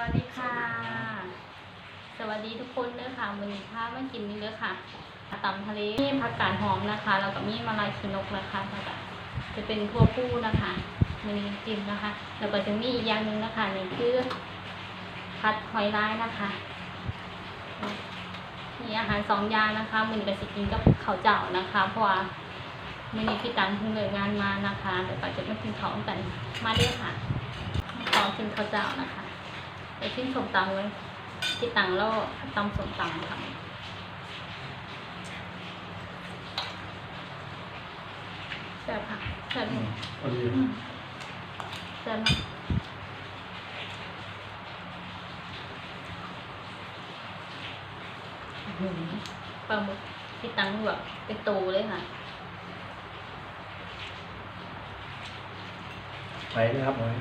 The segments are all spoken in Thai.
วัสดีค่ะ สวัสดีทุกคนเด้อค่ะมื้อนี้พามากินนี่เด้อค่ะตำทะเลมีผักกาดหอมนะคะ แล้วก็มีมะลายขีนกนะคะแล้วก็จะเป็นทั่วผู้นะคะมื้อนี้กินนะคะ แล้วก็จะมีอีกอย่างหนึ่งนะคะนี่คือผัดหอยลายนะคะมีอาหารสองอย่างนะคะมือนี้ก็สิกินกับข้าวเจ้านะคะ เพราะว่ามื้อนี้พี่ตันเพิ่งเลิกงานมานะคะเดี๋ยวก็จะมากินข้าวกันมาเด้อค่ะขอกินข้าวเจ้านะคะ ไปขึ้นสมตำเลยที่ตังแล้วตำสมตำค่ะแซ่บค่ะแซ่บอืมพอดีอืมแซ่บมากอื้อหือปลาหมึกที่ตังแบบเป็นตูเลยค่ะไปเลยครับหน่อย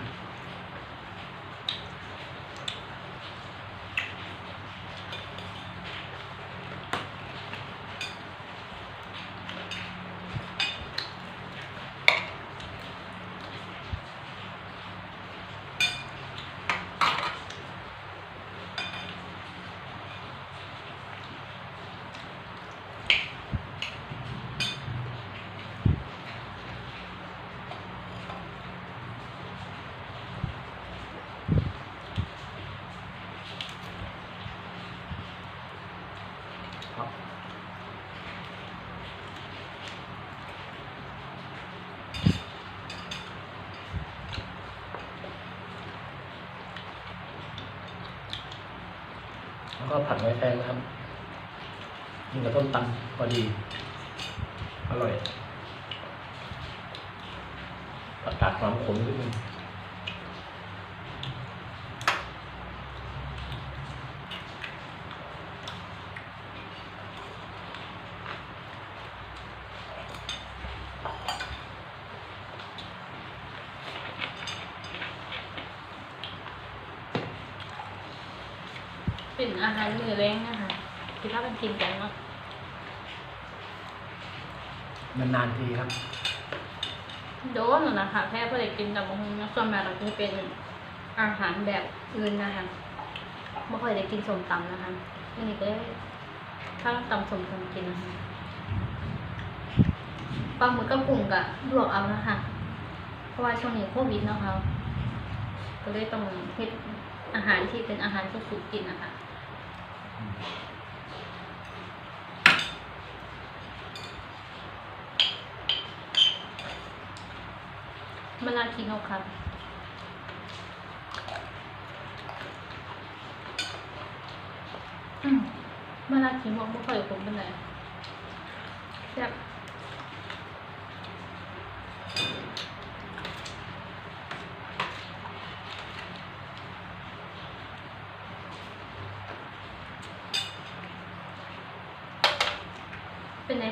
ครับ แล้วก็ผัดไว้แทนนะครับกินกับต้มตำพอดี อร่อยผัดกาดหอมขมนิดนึง เป็นอาหารมื้อแรงนะคะที่เรากันกินกันเนาะนานๆทีครับ โดนแล้วนะคะแค่เพื่อได้กินแต่บางทีส่วนมากเราจะเป็นอาหารแบบอื่นนะคะไม่ค่อยได้กินส้มตำนะคะอันนี้ก็ได้ถ้าตำส้มตำกินนะคะปลาหมึกกับกุ้งกะลวกเอานะคะเพราะว่าช่วงนี้โควิดเนาะคะก็เลยต้องเฮ็ดอาหารที่เป็นอาหารสุกๆกินนะคะ มะลากินโนะครับมาลากินโนะไม่ค่อยผมเป็นไรแซ่บ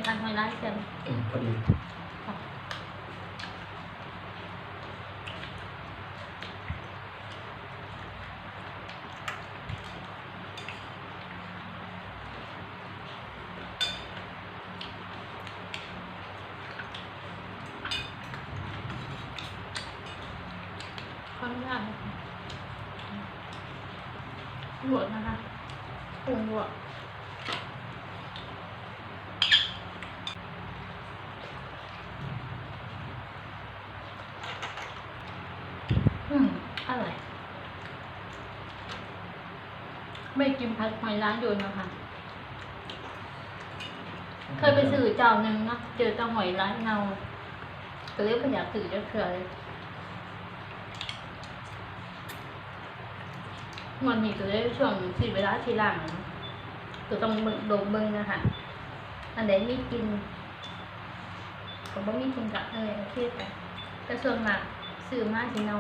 เป็นในพันหอยร้ายแซ่บอืมพอดีค่ะขออนุญาตนะคะลวกนะคะปรุงลวก อืมอร่อย ไม่กินผัดหอยร้านโยนนะคะเคยไปสื่อเจ้าหนึ่งเนาะเจอเจ้าหอยร้านเนาก็เรียกขยะสื่อเจ้าเถื่อเลยวันนี้ก็เลยช่วงสิเวลาทีหลังก็ต้องเบิ่งดมเบิ่งนะคะอันไหนมีกินก็บ่มีกินกับเออโอเคแต่แต่ส่วนมากซื้อมาสิเนา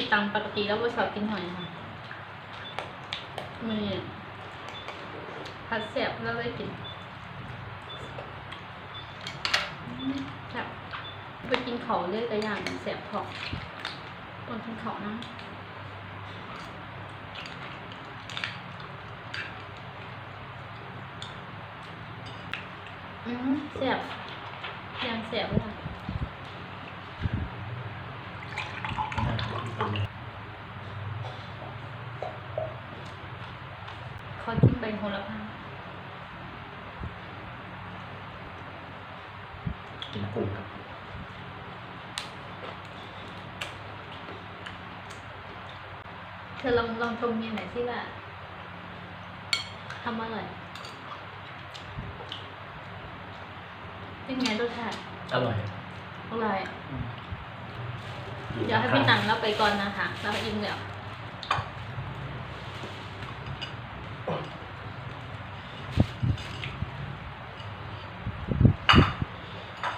คือตามปกติแล้วว่าชอบกินหอยค่ะมือผัดแสบแล้วเลยกินแสบไปกินเขาวเลยแต่อย่างแสบท้องตอนกินเขานะอืมแซ่บยังแซ่บเลยค่ะ น่าจะเป็นคนเลย ขอจิ้มใบโหระพากินกุ้งครับเธอลองลองชมเมียหน่อยสิว่าทำอร่อยเป็นไงรสชาติอร่อยอร่อย เดี๋ยวให้พี่ตังเราไปก่อนนะคะเราไปอิ่มแล้ว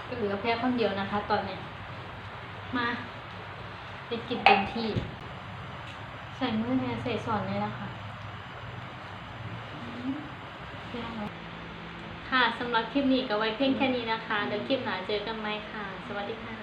ก็เหลือแคนเดียวนะคะ ตอนเนี้ยมาไปกินเต็มที่ ใส่มือเนี่ยใส่สอนเลยนะคะอืมเรื่องอะค่ะสำหรับคลิปนี้ก็ไว้เพียงแค่นี้นะคะ เดี๋ยวคลิปหน้าเจอกันไหมค่ะ สวัสดีค่ะ